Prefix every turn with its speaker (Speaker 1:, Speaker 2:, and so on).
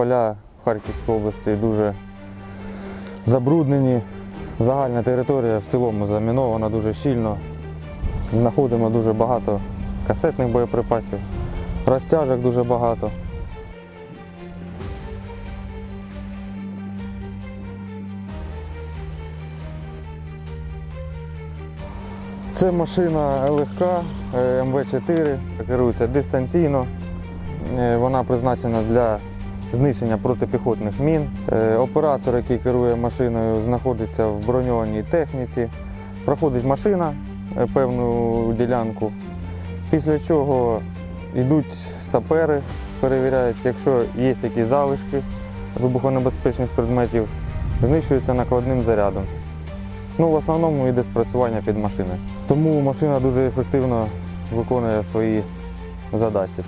Speaker 1: поля в Харківській області дуже забруднені. Загальна територія в цілому замінована дуже щільно. Знаходимо дуже багато касетних боєприпасів, розтяжок дуже багато. Це машина ЛГК е, МВ4, керується дистанційно. Е, Вона призначена для знищення протипіхотних мін. Е, Оператор, який керує машиною, знаходиться в броньованій техніці. Проходить машина е, певну ділянку, після чого йдуть сапери, перевіряють, якщо є якісь залишки вибухонебезпечних предметів, знищується накладним зарядом. Ну, в основному йде спрацювання під машиною. Тому машина дуже ефективно виконує свої задачі.